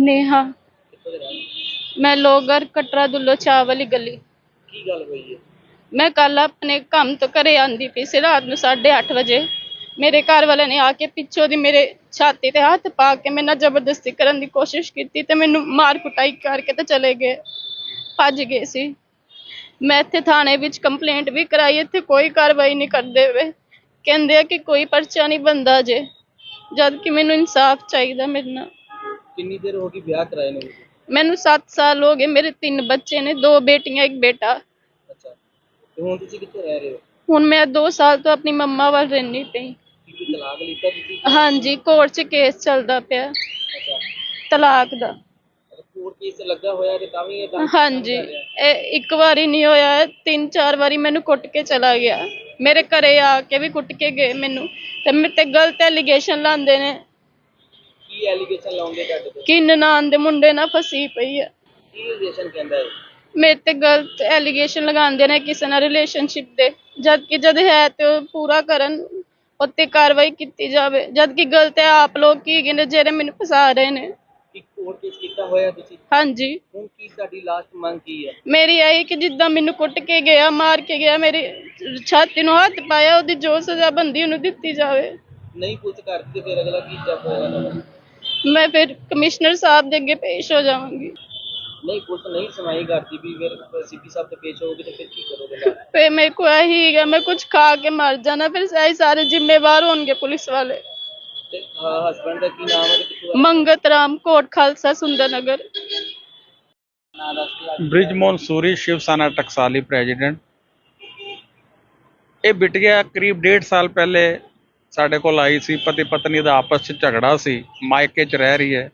ਨੇਹਾ। ਕਿੱਥੋਂ ਦੇ ਰਹਿਣ ਵਾਲੇ? ਮੈਂ ਲੋਗਰ ਕਟਰਾ ਦੁੱਲੋ ਚਾਹ ਵਾਲੀ ਗਲੀ। ਕੀ ਗੱਲ ਹੋਈ ਹੈ? ਮੈਂ ਕੱਲ ਆਪਣੇ ਕੰਮ ਤੋਂ ਘਰੇ ਆਂਦੀ ਪਈ ਸੀ ਰਾਤ ਨੂੰ 8:30 ਵਜੇ। ਮੇਰੇ ਘਰ ਵਾਲੇ ਨੇ ਆ ਕੇ ਪਿੱਛੋਂ ਦੀ ਮੇਰੇ ਛਾਤੀ ਤੇ ਹੱਥ ਪਾ ਕੇ ਮੇਰੇ ਨਾਲ ਜ਼ਬਰਦਸਤੀ ਕਰਨ ਦੀ ਕੋਸ਼ਿਸ਼ ਕੀਤੀ ਤੇ ਮੈਨੂੰ ਮਾਰ ਕੁਟਾਈ ਕਰਕੇ ਤੇ ਚਲੇ ਗਏ। ਭੱਜ ਗਏ ਸੀ। ਮੈਂ ਇੱਥੇ ਥਾਣੇ ਵਿੱਚ ਕੰਪਲੇਂਟ ਵੀ ਕਰਾਈ ਇੱਥੇ ਕੋਈ ਕਾਰਵਾਈ ਨਹੀਂ ਕਰਦੇ ਵੇ ਕਹਿੰਦੇ ਆ ਕਿ ਕੋਈ ਪਰਚਾ ਨਹੀਂ ਬੰਦਾ ਜੇ। ਜਦ ਕਿ ਮੈਨੂੰ ਇਨਸਾਫ ਚਾਹੀਦਾ ਮੇਰੇ ਨਾਲ। ਕਿੰਨੀ ਦੇਰ ਹੋ ਗਈ ਵਿਆਹ ਕਰਾਏ ਨੂੰ? ਮੈਨੂੰ 7 ਸਾਲ ਹੋ ਗਏ ਮੇਰੇ ਤਿੰਨ ਬੱਚੇ ਨੇ ਦੋ ਬੇਟੀਆਂ ਇੱਕ ਬੇਟਾ। ਅੱਛਾ। ਤੇ ਹੁਣ ਤੁਸੀਂ ਕਿੱਥੇ ਰਹਿ ਰਹੇ ਹੋ? ਹੁਣ ਮੈਂ 2 ਸਾਲ ਤੋਂ ਆਪਣੀ ਮੰਮਾ ਵੱਲ ਰਹਿੰਦੀ ਪਈ। ਕੀ ਤਲਾਕ ਲਿੱਤਾ ਤੁਸੀਂ? ਹਾਂਜੀ ਕੋਰਟ 'ਚ ਕੇਸ ਚੱਲਦਾ ਪਿਆ। ਅੱਛਾ। ਤਲਾਕ ਦਾ। ਅਗਰ ਕੋਰਟ ਕੇਸ ਲੱਗਾ ਹੋਇਆ ਤੇ ਤਾਂ ਵੀ ਇਹ ਕੰਮ ਹਾਂਜੀ। ਇਹ ਇੱਕ ਵਾਰੀ ਨਹੀਂ ਹੋਇਆ ਤਿੰਨ ਚਾਰ ਵਾਰੀ ਮੈਨੂੰ ਕੁੱਟ ਕੇ ਚਲਾ ਗਿਆ। ਮੇਰੇ ਘਰੇ ਆ ਕੇ ਵੀ ਕੁੱਟ ਕੇ ਗਏ ਮੈਨੂੰ। ਤੇ ਮੇਰੇ ਤੇ ਗਲਤ ਐਲੀਗੇਸ਼ਨ ਲਾਉਂਦੇ ਨੇ। ਕੀ ਐਲੀਗੇਸ਼ਨ ਲਾਉਂਦੇ ਤੁਹਾਡੇ ਤੇ? ਕਿ ਨਨਾਣ ਦੇ ਮੁੰਡੇ ਨਾਲ ਫਸੀ ਪਈ ਆ। ਕੀ ਐਲੀਗੇਸ਼ਨ ਕਹਿੰਦਾ ਹੈ ਮੇਰੇ ਤੇ ਗਲਤ ਐਲੀਗੇਸ਼ਨ ਲਗਾਉਂਦੇ ਨੇ ਕਿਸੇ ਨਾਲ ਰਿਲੇਸ਼ਨਸ਼ਿਪ ਦੇ। ਜਦ ਕਿ ਜਦ ਹੈ ਤੇ ਉਹ ਪੂਰਾ ਕਰਨ ਉੱਤੇ ਕਾਰਵਾਈ ਕੀਤੀ ਜਾਵੇ। ਜਦ ਕਿ ਗਲਤ ਹੈ ਆਪ ਲੋਕ ਕੀ ਹੈਗੇ ਨੇ ਜਿਹੜੇ ਮੈਨੂੰ ਫਸਾ ਰਹੇ ਨੇ। ਕੀ ਕੋਰਟ ਕੇਸ ਕੀਤਾ ਹੋਇਆ ਤੁਸੀਂ? ਹਾਂਜੀ। ਹੁਣ ਕੀ ਤੁਹਾਡੀ ਲਾਸਟ ਮੰਗ ਕੀ ਹੈ? ਮੇਰੀ ਇਹ ਕਿ ਜਿੱਦਾਂ ਮੈਨੂੰ ਕੁੱਟ ਕੇ ਗਿਆ ਮਾਰ ਕੇ ਗਿਆ ਮੇਰੀ ਛਾਤੀ ਨੂੰ ਹੱਥ ਪਾਇਆ ਉਹਦੀ ਜੋ ਸਜ਼ਾ ਬੰਦੀ ਉਹਨੂੰ ਦਿੱਤੀ ਜਾਵੇ। ਨਹੀਂ ਕੁਝ ਕਰਦੀ ਫਿਰ ਅਗਲਾ ਕੀ ਚੱਪ ਮੈਂ ਫਿਰ ਕਮਿਸ਼ਨਰ ਸਾਹਿਬ ਦੇ ਅੱਗੇ ਪੇਸ਼ ਹੋ ਜਾਵਾਂਗੀ ਨਹੀਂ ਪੁਲਿਸ ਨਹੀਂ ਸੁਣਾਈ ਕਰਦੀ ਵੀ ਫਿਰ ਸੀਪੀ ਸਾਹਿਬ ਤੇ ਪੇਸ਼ ਹੋਗੇ ਤੇ ਫਿਰ ਕੀ ਕਰੋਗੇ ਨਾਲ? ਫਿਰ ਮੇਰੇ ਕੋ ਇਹੀ ਹੈਗਾ ਮੈਂ ਕੁਝ ਖਾ ਕੇ ਮਰ ਜਾਣਾ ਫਿਰ ਇਹ ਸਾਰੇ ਜ਼ਿੰਮੇਵਾਰ ਹੋਣਗੇ ਪੁਲਿਸ ਵਾਲੇ ਤੇ ਹਸਬੰਡ ਦਾ ਕੀ ਨਾਮ ਹੈ ਤੇ ਕਿੱਥੋਂ ਮੰਗਤ ਰਾਮ ਕੋਟ ਖਾਲਸਾ ਸੁੰਦਰ ਨਗਰ ਨਾਮ ਦੱਸ ਕੇ ਅੱਜ ਬ੍ਰਿਜ ਮਨਸੂਰੀ ਸ਼ਿਵ ਸੈਨਾ ਟਕਸਾਲੀ ਪ੍ਰੈਜ਼ੀਡੈਂਟ ਇਹ ਬਿਟਿਆ ਕਰੀਬ ਡੇਢ ਸਾਲ ਪਹਿਲੇ ਸਾਡੇ ਕੋਲ ਆਈ ਸੀ ਪਤੀ ਪਤਨੀ ਦਾ ਆਪਸ 'ਚ ਝਗੜਾ ਸੀ, ਮਾਇਕੇ 'ਚ ਰਹਿ ਰਹੀ ਹੈ।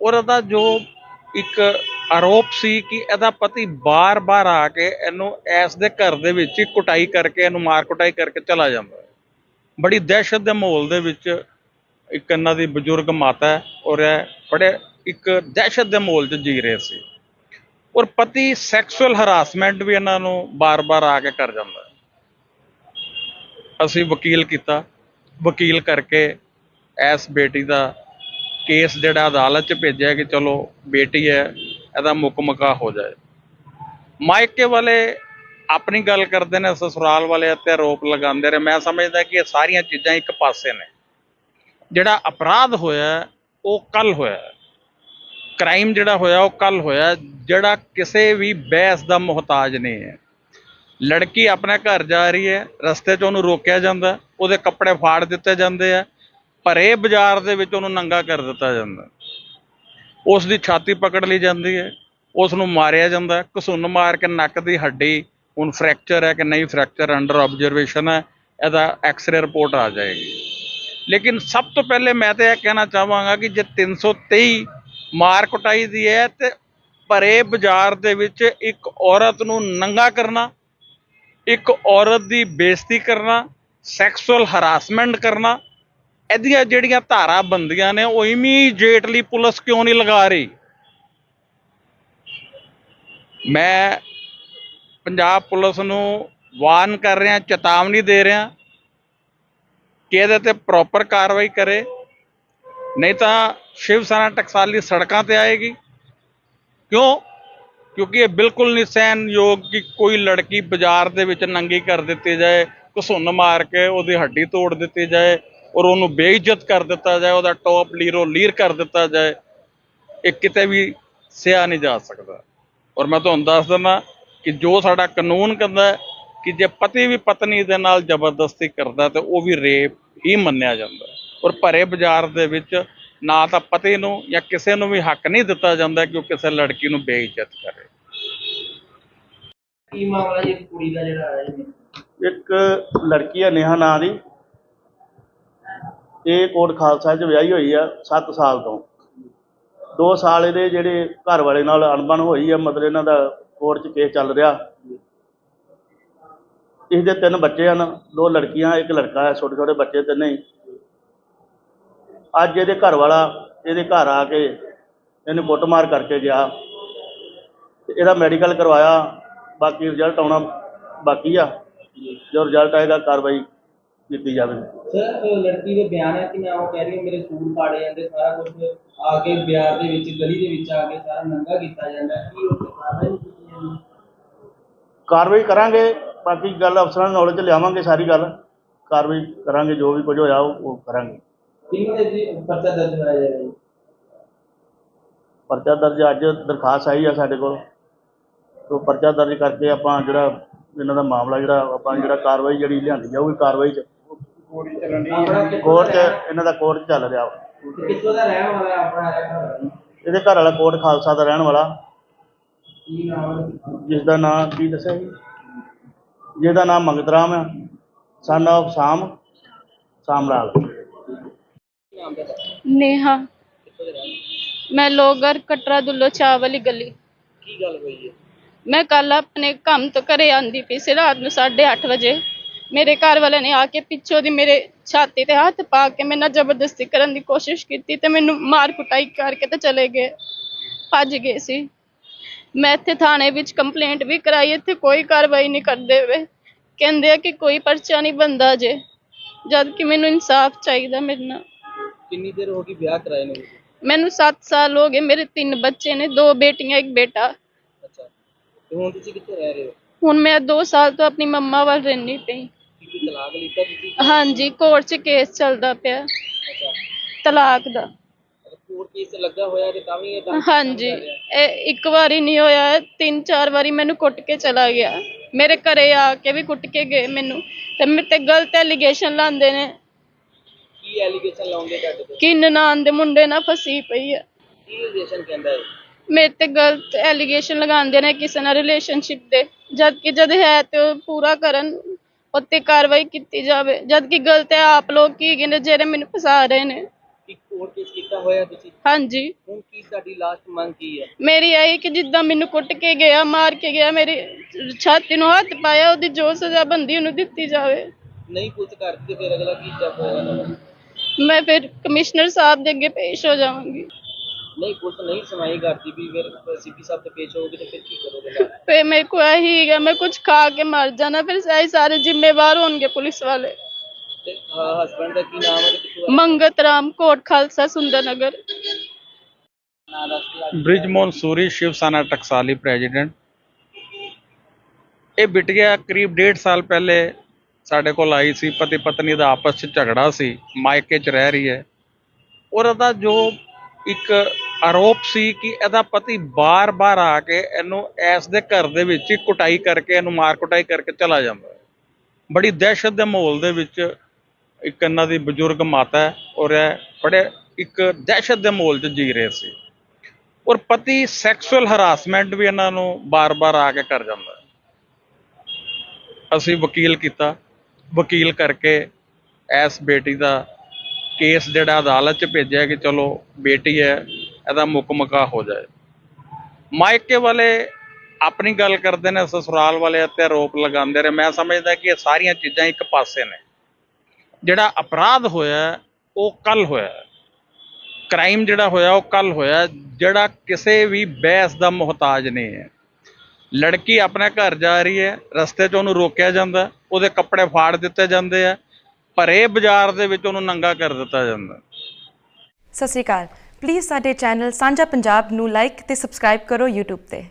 ਔਰ ਇਹਦਾ ਜੋ ਇੱਕ ਆਰੋਪ ਸੀ ਕਿ ਇਹਦਾ ਪਤੀ ਬਾਰ-ਬਾਰ ਆ ਕੇ ਇਹਨੂੰ ਐਸ ਦੇ ਘਰ ਦੇ ਵਿੱਚ ਹੀ ਕੁਟਾਈ ਕਰਕੇ ਇਹਨੂੰ ਮਾਰ ਕੁਟਾਈ ਕਰਕੇ ਚਲਾ ਜਾਂਦਾ ਹੈ। ਬੜੀ ਦਹਿਸ਼ਤ ਦੇ ਮਾਹੌਲ ਦੇ ਵਿੱਚ ਇੱਕ ਇਹਨਾਂ ਦੀ ਬਜ਼ੁਰਗ ਮਾਤਾ ਹੈ ਔਰ ਇਹ ਬੜੇ ਇੱਕ ਦਹਿਸ਼ਤ ਦੇ ਮਾਹੌਲ 'ਚ ਜੀ ਰਹੇ ਸੀ। ਔਰ ਪਤੀ ਸੈਕਸੁਅਲ ਹਰਾਸਮੈਂਟ ਵੀ ਇਹਨਾਂ ਨੂੰ ਬਾਰ-ਬਾਰ ਆ ਕੇ ਕਰ ਜਾਂਦਾ ਅਸੀਂ ਵਕੀਲ ਕੀਤਾ। ਵਕੀਲ ਕਰਕੇ ਇਸ ਬੇਟੀ ਦਾ ਕੇਸ ਜਿਹੜਾ ਅਦਾਲਤ 'ਚ ਭੇਜਿਆ ਕਿ ਚਲੋ ਬੇਟੀ ਹੈ, ਇਹਦਾ ਮੁਕਮਕਾ ਹੋ ਜਾਏ। ਮਾਇਕੇ ਵਾਲੇ ਆਪਣੀ ਗੱਲ ਕਰਦੇ ਨੇ, ਸਸੁਰਾਲ ਵਾਲੇ ਤੇ ਆਰੋਪ ਲਗਾਉਂਦੇ ਰਹੇ ਮੈਂ ਸਮਝਦਾ ਕਿ ਇਹ ਸਾਰੀਆਂ ਚੀਜ਼ਾਂ ਇੱਕ ਪਾਸੇ ਨੇ। ਜਿਹੜਾ ਅਪਰਾਧ ਹੋਇਆ, ਉਹ ਕੱਲ ਹੋਇਆ। ਕ੍ਰਾਈਮ ਜਿਹੜਾ ਹੋਇਆ, ਉਹ ਕੱਲ ਹੋਇਆ। ਜਿਹੜਾ ਕਿਸੇ ਵੀ ਬਹਿਸ ਦਾ ਮੁਹਤਾਜ ਨਹੀਂ ਹੈ। ਲੜਕੀ ਆਪਣੇ ਘਰ ਜਾ ਰਹੀ ਹੈ, ਰਸਤੇ 'ਚ ਉਹਨੂੰ ਰੋਕਿਆ ਜਾਂਦਾ, ਉਹਦੇ ਕੱਪੜੇ ਫਾੜ ਦਿੱਤੇ ਜਾਂਦੇ ਆ ਭਰੇ ਬਾਜ਼ਾਰ ਦੇ ਵਿੱਚ ਉਹਨੂੰ ਨੰਗਾ ਕਰ ਦਿੱਤਾ ਜਾਂਦਾ। ਉਸ ਦੀ ਛਾਤੀ ਪਕੜ ਲਈ ਜਾਂਦੀ ਹੈ, ਉਸ ਨੂੰ ਮਾਰਿਆ ਜਾਂਦਾ, ਘਸੁੰਨ ਮਾਰ ਕੇ ਨੱਕ ਦੀ ਹੱਡੀ, ਹੁਣ ਫ੍ਰੈਕਚਰ ਹੈ ਕਿ ਨਹੀਂ ਫ੍ਰੈਕਚਰ ਅੰਡਰ ਆਬਜ਼ਰਵੇਸ਼ਨ ਹੈ, ਇਹਦਾ ਐਕਸ-ਰੇ ਰਿਪੋਰਟ ਆ ਜਾਏਗੀ। ਲੇਕਿਨ ਸਭ ਤੋਂ ਪਹਿਲੇ ਮੈਂ ਤਾਂ ਇਹ ਕਹਿਣਾ ਚਾਹਾਂਗਾ ਕਿ ਜੇ 323 ਮਾਰ ਕੁਟਾਈ ਦੀ ਹੈ ਤੇ ਭਰੇ ਬਾਜ਼ਾਰ ਦੇ ਵਿੱਚ ਇੱਕ ਔਰਤ ਨੂੰ ਨੰਗਾ ਕਰਨਾ ਇੱਕ ਔਰਤ ਦੀ ਬੇਇੱਜ਼ਤੀ ਕਰਨਾ ਸੈਕਸੁਅਲ ਹਰਾਸਮੈਂਟ ਕਰਨਾ, ਇਹਦੀਆਂ ਜਿਹੜੀਆਂ ਧਾਰਾ ਬੰਦੀਆਂ ਨੇ ਉਹ ਇਮੀਡੀਏਟਲੀ ਪੁਲਿਸ ਕਿਉਂ ਨਹੀਂ ਲਗਾ ਰਹੀ? ਮੈਂ ਪੰਜਾਬ ਪੁਲਿਸ ਨੂੰ ਵਾਰਨ ਕਰ ਰਿਹਾ, ਚੇਤਾਵਨੀ ਦੇ ਰਿਹਾ ਕਿ ਇਹਦੇ ਤੇ ਪ੍ਰੋਪਰ ਕਾਰਵਾਈ ਕਰੇ। ਨਹੀਂ ਤਾਂ ਸ਼ਿਵ ਸੈਨਾ ਟਕਸਾਲੀ ਸੜਕਾਂ ਤੇ ਆਏਗੀ। ਕਿਉਂ? ਕਿਉਂਕਿ ਇਹ ਬਿਲਕੁਲ ਨਹੀਂ ਸਹਿਣਯੋਗ ਕਿ ਕੋਈ ਲੜਕੀ ਬਾਜ਼ਾਰ ਦੇ ਵਿੱਚ ਨੰਗੀ ਕਰ ਦਿੱਤੀ ਜਾਏ, ਘਸੁੰਨ ਮਾਰ ਕੇ ਉਹਦੀ ਹੱਡੀ ਤੋੜ ਦਿੱਤੀ ਜਾਏ ਔਰ ਉਹਨੂੰ ਬੇਇੱਜ਼ਤ ਕਰ ਦਿੱਤਾ ਜਾਏ, ਉਹਦਾ ਟੌਪ ਲੀਰੋ ਲੀਰ ਕਰ ਦਿੱਤਾ ਜਾਏ, ਇਹ ਕਿਤੇ ਵੀ ਸਿਆ ਨਹੀਂ ਜਾ ਸਕਦਾ। ਔਰ ਮੈਂ ਤੁਹਾਨੂੰ ਦੱਸ ਦਿੰਦਾ ਕਿ ਜੋ ਸਾਡਾ ਕਾਨੂੰਨ ਕਹਿੰਦਾ ਕਿ ਜੇ ਪਤੀ ਵੀ ਪਤਨੀ ਦੇ ਨਾਲ ਜ਼ਬਰਦਸਤੀ ਕਰਦਾ ਤੇ ਉਹ ਵੀ ਰੇਪ ਹੀ ਮੰਨਿਆ ਜਾਂਦਾ ਔਰ ਭਰੇ ਬਾਜ਼ਾਰ ਦੇ ਵਿੱਚ ਨਾ ਤਾਂ ਪਤੀ ਨੂੰ ਜਾਂ ਕਿਸੇ ਨੂੰ ਵੀ ਹੱਕ ਨਹੀਂ ਦਿੱਤਾ ਜਾਂਦਾ ਕਿ ਉਹ ਕਿਸੇ ਲੜਕੀ ਨੂੰ ਬੇਇੱਜ਼ਤ ਕਰੇ। ਕੀ ਮਾਮਲਾ ਜੀ? ਕੁੜੀ ਦਾ ਜਿਹੜਾ ਆਇਆ ਜੀ? ਇੱਕ ਲੜਕੀ ਹੈ ਨੇਹਾ ਨਾਂ ਦੀ। ਇਹ ਕੋਟ ਖਾਲਸਾ 'ਚ ਵਿਆਹੀ ਹੋਈ ਆ 7 ਸਾਲ ਤੋਂ। 2 ਸਾਲ ਇਹਦੇ ਜਿਹੜੇ ਘਰ ਵਾਲੇ ਨਾਲ ਅਣਬਣ ਹੋਈ ਆ ਮਤਲਬ ਇਹਨਾਂ ਦਾ ਕੋਰਟ 'ਚ ਕੇਸ ਚੱਲ ਰਿਹਾ। ਇਹਦੇ ਤਿੰਨ ਬੱਚੇ ਹਨ। ਦੋ ਲੜਕੀਆਂ ਇੱਕ ਲੜਕਾ ਹੈ ਛੋਟੇ ਛੋਟੇ ਬੱਚੇ ਤਿੰਨੇ ਹੀ। ਅੱਜ ਇਹਦੇ ਘਰ ਵਾਲਾ ਇਹਦੇ ਘਰ ਆ ਕੇ ਇਹਨੂੰ ਕੁੱਟਮਾਰ ਕਰਕੇ ਗਿਆ। ਤੇ ਇਹਦਾ ਮੈਡੀਕਲ ਕਰਵਾਇਆ। ਬਾਕੀ ਰਿਜ਼ਲਟ ਆਉਣਾ ਬਾਕੀ ਆ। ਜੋ ਰਿਜ਼ਲਟ ਆਏਗਾ ਕਾਰਵਾਈ ਕੀਤੀ ਜਾਵੇ। ਸਰ ਲੜਕੀ ਦੇ ਬਿਆਨ ਹੈ ਕਿ ਮੈਂ ਉਹ ਕਹਿ ਰਹੀ ਹਾਂ ਮੇਰੇ ਸੂਟ ਪਾੜੇ ਜਾਂਦੇ ਸਾਰਾ ਕੁਝ ਆ ਕੇ ਬਿਆਰ ਦੇ ਵਿੱਚ ਗਲੀ ਦੇ ਵਿੱਚ ਆ ਕੇ ਸਾਰਾ ਨੰਗਾ ਕੀਤਾ ਜਾਂਦਾ। ਕੀ ਉਹ ਕਾਰਵਾਈ ਕਾਰਵਾਈ ਕਰਾਂਗੇ ਬਾਕੀ ਗੱਲ ਅਫਸਰਾਂ ਦੇ ਨੌਲੇਜ ਲਿਆਵਾਂਗੇ ਸਾਰੀ ਗੱਲ। ਕਾਰਵਾਈ ਕਰਾਂਗੇ ਜੋ ਵੀ ਕੁਝ ਹੋਇਆ ਉਹ ਕਰਾਂਗੇ। ਕਿੰਨੇ ਜੀ ਪਰਚਾ ਦਰਜ ਕਰਾਇਆ ਜਾਏਗਾ ਜੀ? ਪਰਚਾ ਦਰਜ ਅੱਜ ਦਰਖਾਸਤ ਆਈ ਆ ਸਾਡੇ ਕੋਲ। ਤੋਂ ਪਰਚਾ ਦਰਜ ਕਰਕੇ ਆਪਾਂ ਜਿਹੜਾ ਇਹਨਾਂ ਦਾ ਮਾਮਲਾ ਜਿਹੜਾ ਆਪਾਂ ਜਿਹੜਾ ਕਾਰਵਾਈ ਜਿਹੜੀ ਲਿਆਂਦੀ ਜਾਊਗੀ ਕਾਰਵਾਈ ਚ। ਆਪਣਾ ਕਿੱਥੋਂ ਕੋਰਟ ਚ ਦਾ ਰਹਿਣ- ਇਹਨਾਂ ਦਾ ਕੋਰਟ ਚੱਲ ਰਿਹਾ। ਵਾ ਤੇ ਕਿੱਥੋਂ ਦਾ ਰਹਿਣ ਵਾਲਾ ਹੈ ਆਪਣਾ ਇਹ ਘਰ ਇਹਦੇ ਘਰ ਵਾਲਾ ਕੋਟ ਖਾਲਸਾ ਦਾ ਰਹਿਣ ਵਾਲਾ। ਕੀ ਨਾਮ ਹੈ ਜਿਸ ਦਾ ਨਾਮ ਕੀ ਦੱਸਿਆ ਜੀ? ਜਿਹਦਾ ਨਾਮ ਮੰਗਤ ਰਾਮ ਹੈ ਸਨ ਆਫ ਸਾਮ ਸਾਮ ਲਾਲ। ਨੇਹਾ? ਮੈਂ ਲੋਗਰ ਕਟਰਾ ਦੁੱਲੋ ਚਾਹ ਵਾਲੀ ਗਲੀ। ਕੀ ਗੱਲ ਹੋਈ ਹੈ? ਮੈਂ ਕੱਲ ਆਪਣੇ ਕੰਮ ਤੋਂ ਘਰੇ ਆਂਦੀ ਪਈ ਸੀ ਰਾਤ ਨੂੰ 8:30 ਵਜੇ। ਮੇਰੇ ਘਰ ਵਾਲੇ ਨੇ ਆ ਕੇ ਪਿੱਛੋਂ ਦੀ ਮੇਰੇ ਛਾਤੀ ਤੇ ਹੱਥ ਪਾ ਕੇ ਮੇਰੇ ਨਾਲ ਜ਼ਬਰਦਸਤੀ ਕਰਨ ਦੀ ਕੋਸ਼ਿਸ਼ ਕੀਤੀ ਤੇ ਮੈਨੂੰ ਮਾਰ ਕੁਟਾਈ ਕਰਕੇ ਤੇ ਚਲੇ ਗਏ। ਭੱਜ ਗਏ ਸੀ। ਮੈਂ ਇੱਥੇ ਥਾਣੇ ਵਿੱਚ ਕੰਪਲੇਂਟ ਵੀ ਕਰਾਈ ਇੱਥੇ ਕੋਈ ਕਾਰਵਾਈ ਨਹੀਂ ਕਰਦੇ ਵੇ ਕਹਿੰਦੇ ਆ ਕਿ ਕੋਈ ਪਰਚਾ ਨਹੀਂ ਬੰਦਾ ਜੇ ਜਦ ਕਿ ਮੈਨੂੰ ਇਨਸਾਫ ਚਾਹੀਦਾ ਮੇਰੇ ਨਾਲ। ਕਿੰਨੀ ਦੇਰ ਹੋ ਗਈ ਵਿਆਹ ਕਰਾਏ ਨੂੰ? ਮੈਨੂੰ 7 ਸਾਲ ਹੋ ਗਏ ਮੇਰੇ ਤਿੰਨ ਬੱਚੇ ਨੇ ਦੋ ਬੇਟੀਆਂ ਇੱਕ ਬੇਟਾ। ਅੱਛਾ। ਤੇ ਹੁਣ ਤੁਸੀਂ ਕਿੱਥੇ ਰਹਿ ਰਹੇ ਹੋ? ਹੁਣ ਮੈਂ 2 ਸਾਲ ਤੋਂ ਆਪਣੀ ਮੰਮਾ ਵੱਲ ਰਹਿੰਦੀ ਪਈ। ਕੀ ਤਲਾਕ ਲਿੱਤਾ ਤੁਸੀਂ? ਹਾਂਜੀ ਕੋਰਟ 'ਚ ਕੇਸ ਚੱਲਦਾ ਪਿਆ। ਅੱਛਾ। ਤਲਾਕ ਦਾ। ਅਗਰ ਕੋਰਟ ਕੇਸ ਲੱਗਾ ਹੋਇਆ ਤੇ ਤਾਂ ਵੀ ਇਹ ਤਾਂ ਹਾਂਜੀ। ਇਹ ਇੱਕ ਵਾਰੀ ਨਹੀਂ ਹੋਇਆ ਤਿੰਨ ਚਾਰ ਵਾਰੀ ਮੈਨੂੰ ਕੁੱਟ ਕੇ ਚਲਾ ਗਿਆ। ਮੇਰੇ ਘਰੇ ਆ ਕੇ ਵੀ ਕੁੱਟ ਕੇ ਗਏ ਮੈਨੂੰ। ਤੇ ਮੇਰੇ ਤੇ ਗਲਤ ਐਲੀਗੇਸ਼ਨ ਲਾਉਂਦੇ ਨੇ। ਕੀ ਐਲੀਗੇਸ਼ਨ ਲਾਉਂਦੇ ਤੁਹਾਡੇ ਤੇ? ਕਿ ਨਨਾਣ ਦੇ ਮੁੰਡੇ ਨਾਲ ਫਸੀ ਪਈ ਹੈ ਕੀ ਐਲੀਗੇਸ਼ਨ ਕਹਿੰਦਾ ਹੈ ਮੇਰੇ ਤੇ ਗਲਤ ਐਲੀਗੇਸ਼ਨ ਲਗਾਉਂਦੇ ਨੇ ਕਿਸੇ ਨਾਲ ਰਿਲੇਸ਼ਨਸ਼ਿਪ ਦੇ। ਜਦ ਕਿ ਜਦ ਹੈ ਤੇ ਉਹ ਪੂਰਾ ਕਰਨ ਉੱਤੇ ਕਾਰਵਾਈ ਕੀਤੀ ਜਾਵੇ। ਜਦ ਕਿ ਗਲਤ ਹੈ ਆਪ ਲੋਕ ਕੀ ਨੇ ਜਿਹੜੇ ਮੈਨੂੰ ਫਸਾ ਰਹੇ ਨੇ। ਕੀ ਕੋਰਟ ਕੇਸ ਕੀਤਾ ਹੋਇਆ ਤੁਸੀਂ? ਹਾਂਜੀ। ਹੁਣ ਕੀ ਤੁਹਾਡੀ ਲਾਸਟ ਮੰਗ ਕੀ ਹੈ? ਮੇਰੀ ਆਈ ਕਿ ਜਿੱਦਾਂ ਮੈਨੂੰ ਕੁੱਟ ਕੇ ਗਿਆ ਮਾਰ ਕੇ ਗਿਆ ਮੇਰੀ ਛਾਤੀ ਨੂੰ ਹੱਥ ਪਾਇਆ ਉਹਦੀ ਜੋ ਸਜ਼ਾ ਬੰਦੀ ਉਹਨੂੰ ਦਿੱਤੀ ਜਾਵੇ। ਨਹੀਂ ਪੁੱਛ ਕਰਦੀ ਫਿਰ ਅਗਲਾ ਕੀ ਹੋਏਗਾ ਤੁਹਾਡਾ? ਮੈਂ ਫਿਰ ਕਮਿਸ਼ਨਰ ਸਾਹਿਬ ਦੇ ਅੱਗੇ ਪੇਸ਼ ਹੋ ਜਾਵਾਂਗੀ ਨਹੀਂ ਪੁਲਿਸ ਨਹੀਂ ਸੁਣਾਈ ਕਰਦੀ ਵੀ ਫਿਰ ਸੀਪੀ ਸਾਹਿਬ ਤੇ ਪੇਸ਼ ਹੋਗੇ ਤੇ ਫਿਰ ਕੀ ਕਰੋਗੇ ਨਾਲ? ਫਿਰ ਮੇਰੇ ਕੋ ਇਹੀ ਹੈਗਾ ਮੈਂ ਕੁਝ ਖਾ ਕੇ ਮਰ ਜਾਣਾ ਫਿਰ ਇਹ ਸਾਰੇ ਜ਼ਿੰਮੇਵਾਰ ਹੋਣਗੇ ਪੁਲਿਸ ਵਾਲੇ ਤੇ ਹਸਬੰਡ ਦਾ ਕੀ ਨਾਮ ਹੈ ਤੇ ਕਿੱਥੋਂ ਮੰਗਤ ਰਾਮ ਕੋਟ ਖਾਲਸਾ ਸੁੰਦਰ ਨਗਰ ਨਾਮ ਦੱਸ ਕੇ ਬ੍ਰਿਜ ਮਨਸੂਰੀ ਸ਼ਿਵ ਸੈਨਾ ਟਕਸਾਲੀ ਪ੍ਰੈਜ਼ੀਡੈਂਟ ਇਹ ਬਿਟਿਆ ਕਰੀਬ ਡੇਢ ਸਾਲ ਪਹਿਲੇ ਸਾਡੇ ਕੋਲ ਆਈ ਸੀ ਪਤੀ ਪਤਨੀ ਦਾ ਆਪਸ 'ਚ ਝਗੜਾ ਸੀ, ਮਾਇਕੇ 'ਚ ਰਹਿ ਰਹੀ ਹੈ। ਔਰ ਉਹਦਾ ਜੋ ਇੱਕ ਆਰੋਪ ਸੀ ਕਿ ਇਹਦਾ ਪਤੀ ਬਾਰ-ਬਾਰ ਆ ਕੇ ਇਹਨੂੰ ਐਸ ਦੇ ਘਰ ਦੇ ਵਿੱਚ ਹੀ ਕੁਟਾਈ ਕਰਕੇ ਇਹਨੂੰ ਮਾਰ ਕੁਟਾਈ ਕਰਕੇ ਚਲਾ ਜਾਂਦਾ ਬੜੀ ਦਹਿਸ਼ਤ ਦੇ ਮਾਹੌਲ ਦੇ ਵਿੱਚ ਇੱਕ ਇਹਨਾਂ ਦੀ ਬਜ਼ੁਰਗ ਮਾਤਾ ਹੈ ਔਰ ਇਹ ਬੜੇ ਇੱਕ ਦਹਿਸ਼ਤ ਦੇ ਮਾਹੌਲ 'ਚ ਜੀ ਰਹੇ ਸੀ। ਔਰ ਪਤੀ ਸੈਕਸੁਅਲ ਹਰਾਸਮੈਂਟ ਵੀ ਇਹਨਾਂ ਨੂੰ ਬਾਰ-ਬਾਰ ਆ ਕੇ ਕਰ ਜਾਂਦਾ ਅਸੀਂ ਵਕੀਲ ਕੀਤਾ। ਵਕੀਲ ਕਰਕੇ ਇਸ ਬੇਟੀ ਦਾ ਕੇਸ ਜਿਹੜਾ ਅਦਾਲਤ 'ਚ ਭੇਜਿਆ ਕਿ ਚਲੋ ਬੇਟੀ ਹੈ, ਇਹਦਾ ਮੁਕਮਕਾ ਹੋ ਜਾਏ। ਮਾਇਕੇ ਵਾਲੇ ਆਪਣੀ ਗੱਲ ਕਰਦੇ ਨੇ, ਸਸੁਰਾਲ ਵਾਲੇ ਉੱਤੇ ਆਰੋਪ ਲਗਾਉਂਦੇ ਨੇ। ਮੈਂ ਸਮਝਦਾ ਕਿ ਇਹ ਸਾਰੀਆਂ ਚੀਜ਼ਾਂ ਇੱਕ ਪਾਸੇ ਨੇ। ਜਿਹੜਾ ਅਪਰਾਧ ਹੋਇਆ, ਉਹ ਕੱਲ ਹੋਇਆ। ਕ੍ਰਾਈਮ ਜਿਹੜਾ ਹੋਇਆ, ਉਹ ਕੱਲ ਹੋਇਆ। ਜਿਹੜਾ ਕਿਸੇ ਵੀ ਬਹਿਸ ਦਾ ਮੁਹਤਾਜ ਨਹੀਂ ਹੈ। ਲੜਕੀ ਆਪਣੇ ਘਰ ਜਾ ਰਹੀ ਹੈ, ਰਸਤੇ 'ਚ ਉਹਨੂੰ ਰੋਕਿਆ ਜਾਂਦਾ, ਉਹਦੇ ਕੱਪੜੇ ਫਾੜ ਦਿੱਤੇ ਜਾਂਦੇ ਆ ਭਰੇ ਬਾਜ਼ਾਰ ਦੇ ਵਿੱਚ ਉਹਨੂੰ ਨੰਗਾ ਕਰ ਦਿੱਤਾ ਜਾਂਦਾ। ਸਤਿ ਸ਼੍ਰੀ ਅਕਾਲ। ਪਲੀਜ਼ ਸਾਡੇ ਚੈਨਲ ਸਾਂਝਾ ਪੰਜਾਬ ਨੂੰ ਲਾਈਕ ਤੇ ਸਬਸਕ੍ਰਾਈਬ ਕਰੋ YouTube ਤੇ।